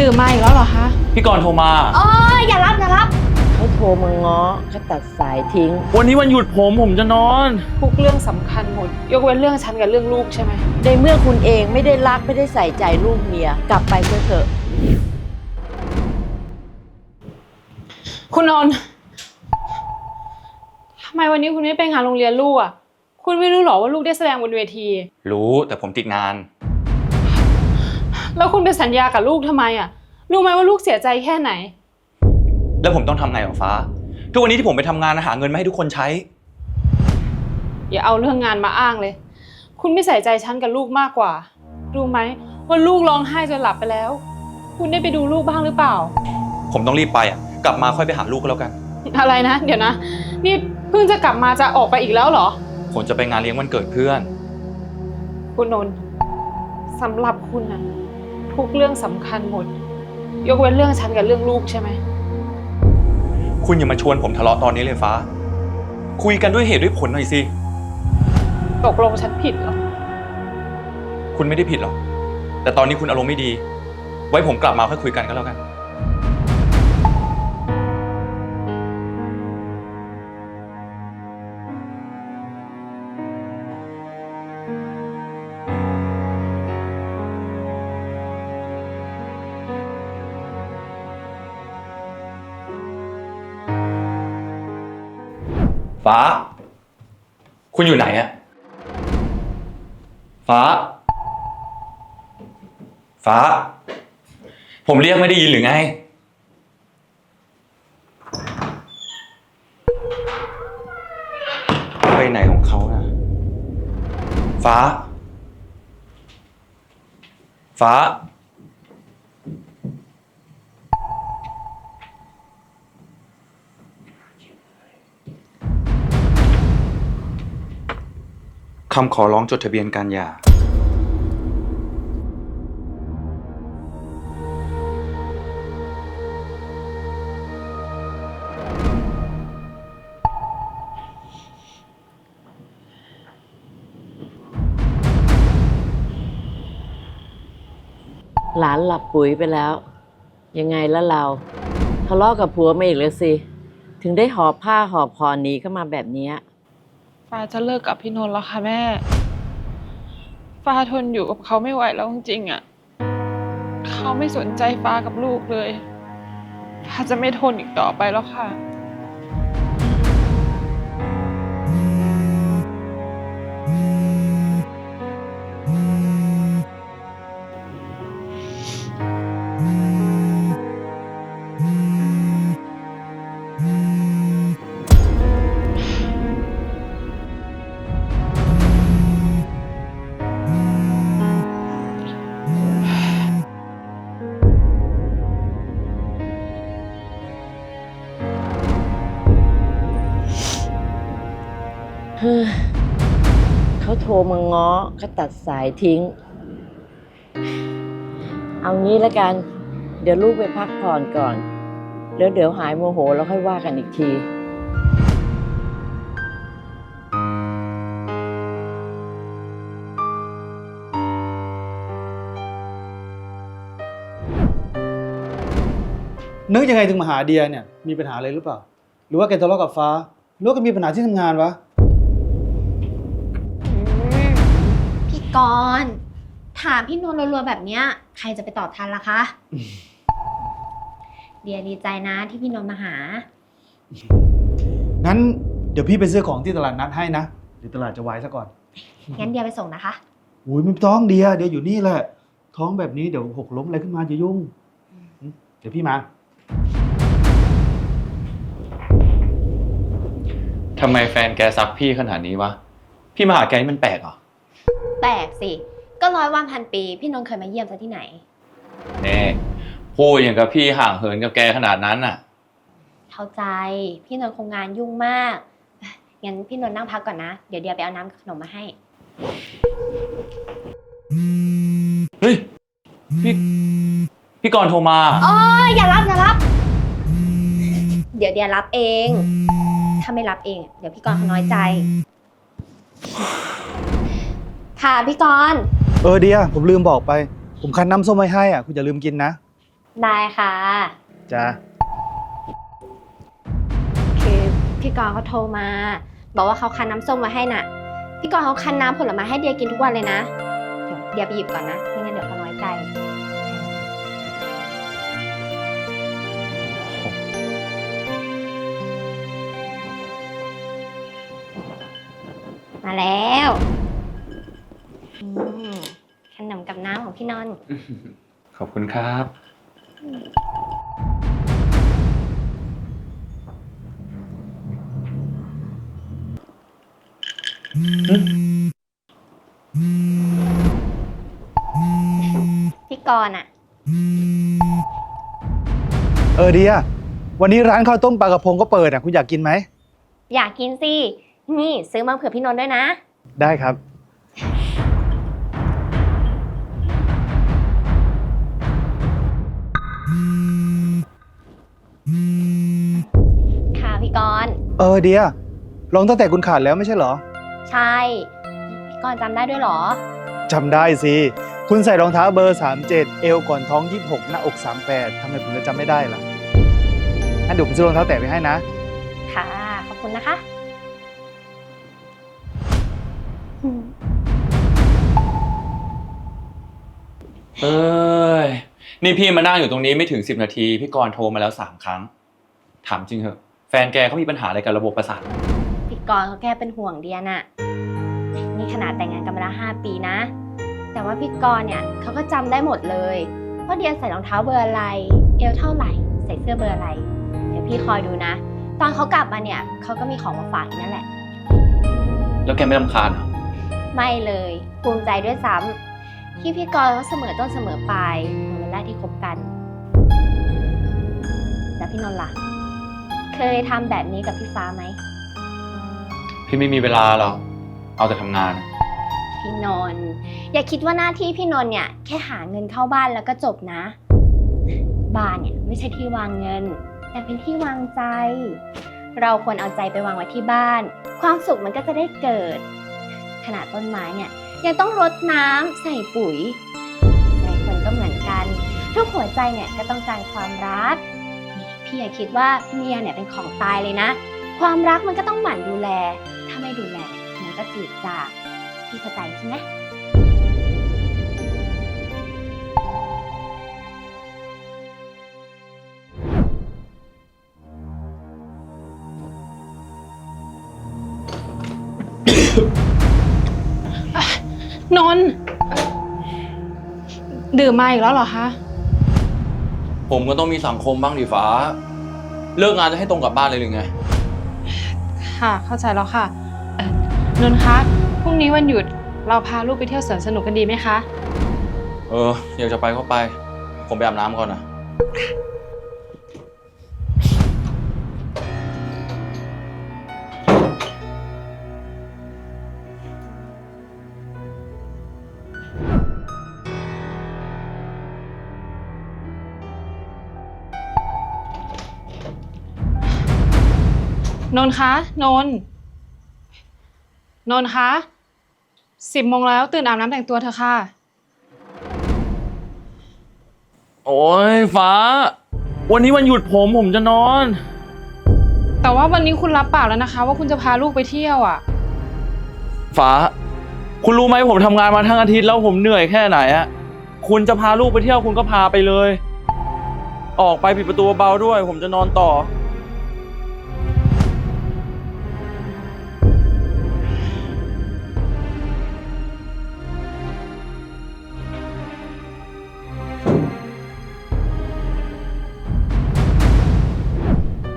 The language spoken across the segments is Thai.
ดื่มมาอีกแล้วเหรอคะ พี่กรณ์โทรมาอ๋ออย่ารับอย่ารับเขาโทรมาง้อเขาตัดสายทิ้ง วันนี้วันหยุดผมผมจะนอน ทุกเรื่องสำคัญหมด ยกเว้นเรื่องฉันกับเรื่องลูกใช่ไหม ในเมื่อคุณเองไม่ได้รักไม่ได้ใส่ใจลูกเมีย กลับไปเถอะคุณนนท์ทำไมวันนี้คุณไม่ไปงานโรงเรียนลูกอะ คุณไม่รู้หรอว่าลูกได้แสดงบนเวที รู้แต่ผมติดงาน แล้วคุณไปสัญญากับลูกทำไมอะ รู้ไหมว่าลูกเสียใจแค่ไหน แล้วผมต้องทำไงของฟ้า ทุกวันนี้ที่ผมไปทำงานหาเงินมาให้ทุกคนใช้ อย่าเอาเรื่องงานมาอ้างเลย คุณไม่ใส่ใจฉันกับลูกมากกว่า รู้ไหมว่าลูกร้องไห้จนหลับไปแล้ว คุณได้ไปดูลูกบ้างหรือเปล่า ผมต้องรีบไปอะ กลับมาค่อยไปหาลูกก็แล้วกัน อะไรนะ เดี๋ยวนะ นี่เพิ่งจะกลับมาจะออกไปอีกแล้วเหรอ ผมจะไปงานเลี้ยงวันเกิดเพื่อน คุณนนท์สำหรับคุณนะ ทุกเรื่องสำคัญหมด ยกเว้นเรื่องฉันกับเรื่องลูกใช่ไหม คุณอย่ามาชวนผมทะเลาะตอนนี้เลยฟ้า คุยกันด้วยเหตุด้วยผลหน่อยสิ ตกลงฉันผิดเหรอ คุณไม่ได้ผิดหรอก แต่ตอนนี้คุณอารมณ์ไม่ดี ไว้ผมกลับมาค่อยคุยกันก็แล้วกัน ฟ้า คุณอยู่ไหนอะฟ้า ฟ้า ผมเรียกไม่ได้ยินหรือไง ไปไหนของเขานะฟ้า ฟ้า คำขอร้องจดทะเบียนการหย่า หลานหลับปุ๋ยไปแล้ว ยังไงแล้วเราทะเลาะกับผัวมาอีกแล้วสิ ถึงได้หอบผ้าหอบผ่อนหนีเข้ามาแบบเนี้ย ฟ้าจะเลิกกับพี่นนท์แล้วค่ะแม่ ฟ้าทนอยู่กับเขาไม่ไหวแล้วจริงๆอะ เขาไม่สนใจฟ้ากับลูกเลย ฟ้าจะไม่ทนอีกต่อไปแล้วค่ะ เขาโทรมาง้อเขาตัดสายทิ้ง เอางี้แล้วกัน เดี๋ยวลูกไปพักผ่อนก่อน แล้วเดี๋ยวหายโมโหแล้วค่อยว่ากันอีกทีนึกยังไงถึงมาหาเดียเนี่ยมีปัญหาอะไรหรือเปล่า หรือว่าแกทะเลาะกับฟ้าหรือว่าแกมีปัญหาที่ทำงานวะ กรณ์ถามพี่นนท์รัวๆแบบเนี้ย ใครจะไปตอบทันล่ะคะ เดียดีใจนะที่พี่นนท์มาหา งั้นเดี๋ยวพี่ไปซื้อของที่ตลาดนัดให้นะเดี๋ยวตลาดจะวายซะก่อนงั้นเดียไปส่งนะคะ อุ้ยไม่ต้องเดียเดี๋ยวอยู่นี่แหละ ท้องแบบนี้เดี๋ยวหกล้มอะไรขึ้นมาจะยุ่งอืมเดี๋ยวพี่มา ทำไมแฟนแกซักพี่ขนาดนี้วะ พี่มาหาแกนี่มันแปลกเหรอ แปลกสิ ก็ร้อยวันพันปี พี่นนท์เคยมาเยี่ยมซะที่ไหนเน่พูดอย่างกับพี่ห่างเหินกับแกขนาดนั้นน่ะ เข้าใจ พี่นนท์คงงานยุ่งมาก งั้นพี่นนท์นั่งพักก่อนนะ เดี๋ยวเดียไปเอาน้ำกับขนมมาให้ เฮ้ย พี่ พี่กรณ์โทรมาอ๋ออย่ารับอย่ารับ เดี๋ยวเดียรับเอง ถ้าไม่รับเอง เดี๋ยวพี่กรณ์เขาน้อยใจ ค่ะพี่กรณ์เออเดียผมลืมบอกไป ผมคั้นน้ำส้มไว้ให้อะคุณอย่าลืมกินนะได้ค่ะจ้าคือพี่กรณ์เขาโทรมา บอกว่าเขาคั้นน้ำส้มมาให้น่ะ พี่กรณ์เขาคั้นน้ำผลไม้ให้เดียกินทุกวันเลยนะ เดี๋ยวเดียไปหยิบก่อนนะไม่งั้นเดี๋ยวเขาน้อยใจมาแล้วอื มขนมกับน้ำของพี่นนท์ขอบคุณครับ พี่กรณ์อะเออเดียวันนี้ร้านข้าวต้มปลากระพงก็เปิดอะคุณอยากกินไหม อยากกินสิ นี่ซื้อมาเผื่อพี่นนท์ด้วยนะ ได้ครับ เออเดียลองตั้งแต่คุณขาดแล้วไม่ใช่เหรอใช่ พี่กรณ์จำได้ด้วยเหรอ จำได้สิ คุณใส่รองเท้าเบอร์ 37 เอวก่อนท้อง 26 หน้าอก 38ทำไมผมจะจำไม่ได้ล่ะงั้นเดี๋ยวผมซื้อรองเท้าแตะไปให้นะ ค่ะ ขอบคุณนะคะอืมเอ้ย นี่พี่มานั่งอยู่ตรงนี้ไม่ถึงสิบนาที พี่กรณ์โทรมาแล้วสามครั้ง ถามจริงเหอะแฟ นแกเขามีปัญหาอะไรกับระบบประสาท พี่กรณ์เขาแค่เป็นห่วงเดียน่ะ นี่ขนาดแต่งงานกันมาแล้วห้าปีนะ แต่ว่าพี่กรณ์เนี่ยเขาก็จำได้หมดเลยว่าเดียใส่รองเท้าเบอร์อะไร เอวเท่าไหร่ ใส่เสื้อเบอร์อะไร เดี๋ยวพี่คอยดูนะ ตอนเขากลับมาเนี่ยเขาก็มีของมาฝากอีกนั่นแหละ แล้วแกไม่รำคาญเหรอไม่เลยภูมิใจด้วยซ้ำที่พี่กรณ์เขาเสมอต้นเสมอปลายเหมือนวันแรกที่คบกัน แล้วพี่นนท์ล่ะ เคยทำแบบนี้กับพี่ฟ้าไหม พี่ไม่มีเวลาหรอกเอาแต่ทำงาน พี่นนท์อย่าคิดว่าหน้าที่พี่นนท์เนี่ยแค่หาเงินเข้าบ้านแล้วก็จบนะ บ้านเนี่ยไม่ใช่ที่วางเงิน แต่เป็นที่วางใจ เราควรเอาใจไปวางไว้ที่บ้าน ความสุขมันก็จะได้เกิด ขนาดต้นไม้เนี่ยยังต้องรดน้ำใส่ปุ๋ยใจคนก็เหมือนกัน ทุกหัวใจเนี่ยก็ต้องการความรักนี่ พี่อย่าคิดว่าเมียเนี่ยเป็นของตายเลยนะ ความรักมันก็ต้องหมั่นดูแล ถ้าไม่ดูแลเนี่ยมันก็จืดจางพี่เข้าใจใช่ไหมนนท์ดื่มมาอีกแล้วเหรอคะ ผมก็ต้องมีสังคมบ้างดิฟ้า เลิกงานจะให้ตรงกลับบ้านเลยหรือไง ค่ะ เข้าใจแล้วค่ะเอ่อนนท์คะพรุ่งนี้วันหยุดเราพาลูกไปเที่ยวสวนสนุกกันดีไหมคะ เออ อยากจะไปก็ไป ผมไปอาบน้ำก่อนนะ นนท์คะนนท์นนท์คะสิบโมงแล้วตื่นอาบน้ำแต่งตัวเถอะค่ะ โอ้ยฟ้า วันนี้วันหยุดผมผมจะนอน แต่ว่าวันนี้คุณรับปากแล้วนะคะ ว่าคุณจะพาลูกไปเที่ยวอะ ฟ้า คุณรู้ไหมผมทำงานมาทั้งอาทิตย์แล้วผมเหนื่อยแค่ไหนอะคุณจะพาลูกไปเที่ยวคุณก็พาไปเลย ออกไปปิดประตูเบาๆด้วย ผมจะนอนต่อ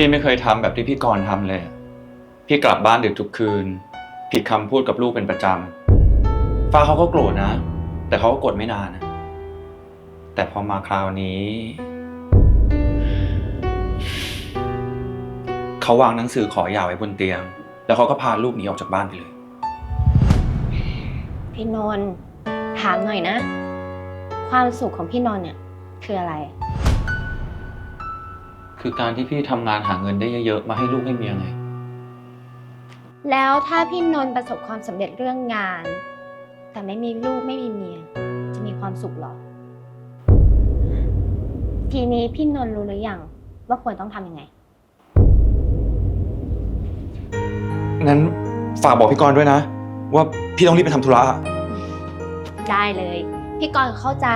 พี่ไม่เคยทำแบบที่พี่กรณ์ทำเลย พี่กลับบ้านดึกทุกคืน ผิดคำพูดกับลูกเป็นประจำฟ้าเขาก็โกรธนะ แต่เขาก็กดไม่นานนะแต่พอมาคราวนี้ เขาวางหนังสือขอหย่าไว้บนเตียง แล้วเขาก็พาลูกหนีออกจากบ้านไปเลย พี่นนท์ถามหน่อยนะ ความสุขของพี่นนท์เนี่ย คืออะไร คือการที่พี่ทำงานหาเงินได้เยอะๆ มาให้ลูกให้เมียไง แล้วถ้าพี่นนท์ประสบความสำเร็จเรื่องงาน แต่ไม่มีลูกไม่มีเมีย จะมีความสุขเหรอ ทีนี้พี่นนท์รู้หรือยังว่าควรต้องทำยังไงงั้นฝากบอกพี่กรณ์ด้วยนะ ว่าพี่ต้องรีบไปทำธุระ ได้เลย พี่กรณ์เข้าใจ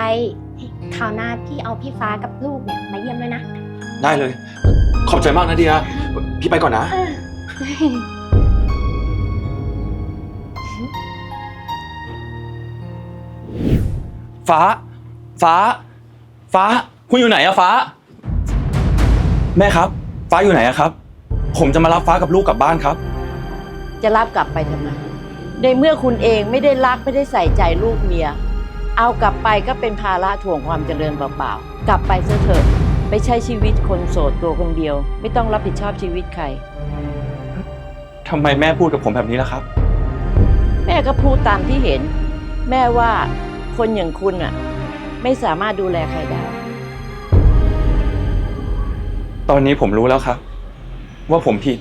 คราวหน้าพี่เอาพี่ฟ้ากับลูกเนี่ยมาเยี่ยมด้วยนะ ได้เลย ขอบใจมากนะเดีย พี่ไปก่อนนะ ฟ้า ฟ้า ฟ้า คุณอยู่ไหนอะฟ้า แม่ครับ ฟ้าอยู่ไหนอะครับ ผมจะมารับฟ้ากับลูกกลับบ้านครับ จะรับกลับไปทำไม ในเมื่อคุณเองไม่ได้รักไม่ได้ใส่ใจลูกเมีย เอากลับไปก็เป็นภาระถ่วงความเจริญเปล่าๆ กลับไปซะเถอะ ไปใช้ชีวิตคนโสดตัวคนเดียว ไม่ต้องรับผิดชอบชีวิตใคร ทำไมแม่พูดกับผมแบบนี้ล่ะครับ แม่ก็พูดตามที่เห็น แม่ว่าคนอย่างคุณอะ ไม่สามารถดูแลใครได้ ตอนนี้ผมรู้แล้วครับ ว่าผมผิด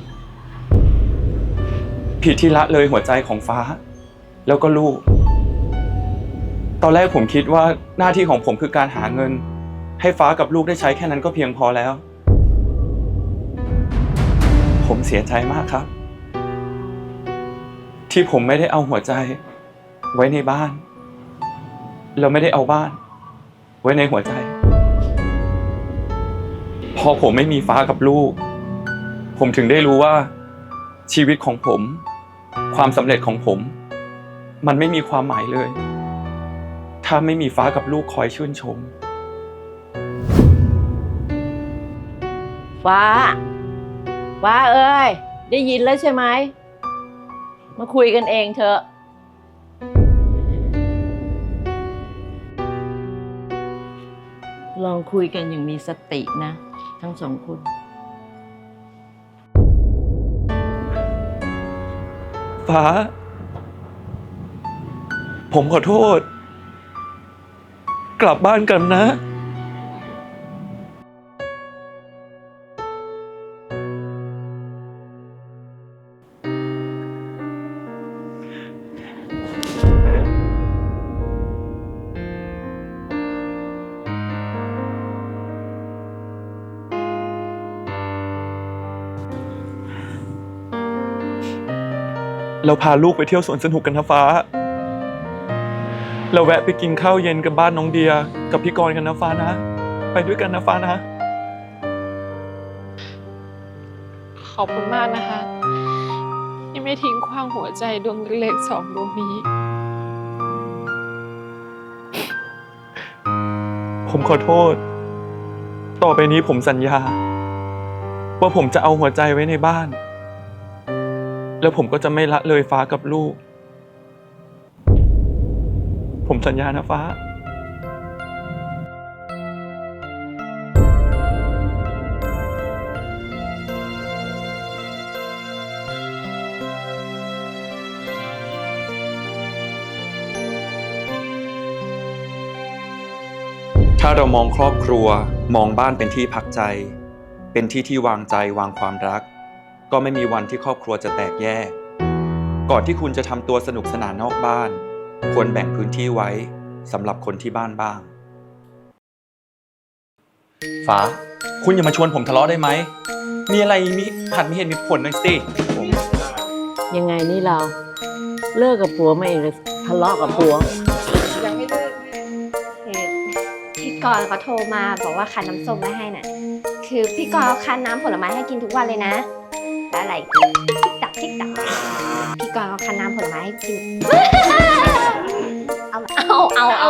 ผิดที่ละเลยหัวใจของฟ้า แล้วก็ลูก ตอนแรกผมคิดว่าหน้าที่ของผมคือการหาเงิน ให้ฟ้ากับลูกได้ใช้แค่นั้นก็เพียงพอแล้ว ผมเสียใจมากครับ ที่ผมไม่ได้เอาหัวใจ ไว้ในบ้าน แล้วไม่ได้เอาบ้าน ไว้ในหัวใจ พอผมไม่มีฟ้ากับลูก ผมถึงได้รู้ว่า ชีวิตของผม ความสำเร็จของผม มันไม่มีความหมายเลย ถ้าไม่มีฟ้ากับลูกคอยชื่นชม ฟ้า ฟ้าเอ้ย ได้ยินแล้วใช่ไหม มาคุยกันเองเถอะ ลองคุยกันอย่างมีสตินะ ทั้งสองคนฟ้า ผมขอโทษ กลับบ้านกันนะ เราพาลูกไปเที่ยวสวนสนุกกันนะฟ้า เราแวะไปกินข้าวเย็นกับบ้านน้องเดีย กับพี่กรณ์กันนะฟ้านะ ไปด้วยกันนะฟ้านะ ขอบคุณมากนะคะ ที่ไม่ทิ้งขว้างหัวใจดวงเล็กๆสองดวงนี้ ผมขอโทษ ต่อไปนี้ผมสัญญา ว่าผมจะเอาหัวใจไว้ในบ้าน แล้วผมก็จะไม่ละเลยฟ้ากับลูก ผมสัญญานะฟ้า ถ้าเรามองครอบครัวมองบ้านเป็นที่พักใจ เป็นที่ที่วางใจวางความรัก ก็ไม่มีวันที่ครอบครัวจะแตกแยก ก่อนที่คุณจะทำตัวสนุกสนานนอกบ้าน ควรแบ่งพื้นที่ไว้สำหรับคนที่บ้านบ้าง ฟ้า คุณอย่ามาชวนผมทะเลาะได้ไหม มีอะไรมีหัดมีเหตุมีผลหน่อยสิผมยังไงนี่เรา เลิกกับผัวไม่หรือทะเลาะกับผัว ยังไม่เลิกแม่คือพี่กรณ์เขาโทรมาบอกว่าคั้นน้ำส้มไว้ให้น่ะ คือพี่กรณ์เขาคั้นน้ำผลไม้ให้กินทุกวันเลยนะแล้ว อะไรทินพิกตักทิกตักพี่กรณ์เขาคันน้ำผลไม้ให้กินเอาเอาเอาเอา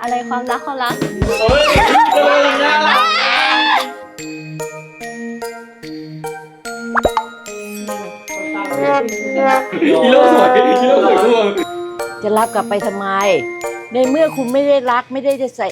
อะไรความรักความรักฮีโร่สวยฮีโร่สวยทุกจะรับกลับไปทำไม ในเมื่อคุณไม่ได้รักไม่ได้จะใส่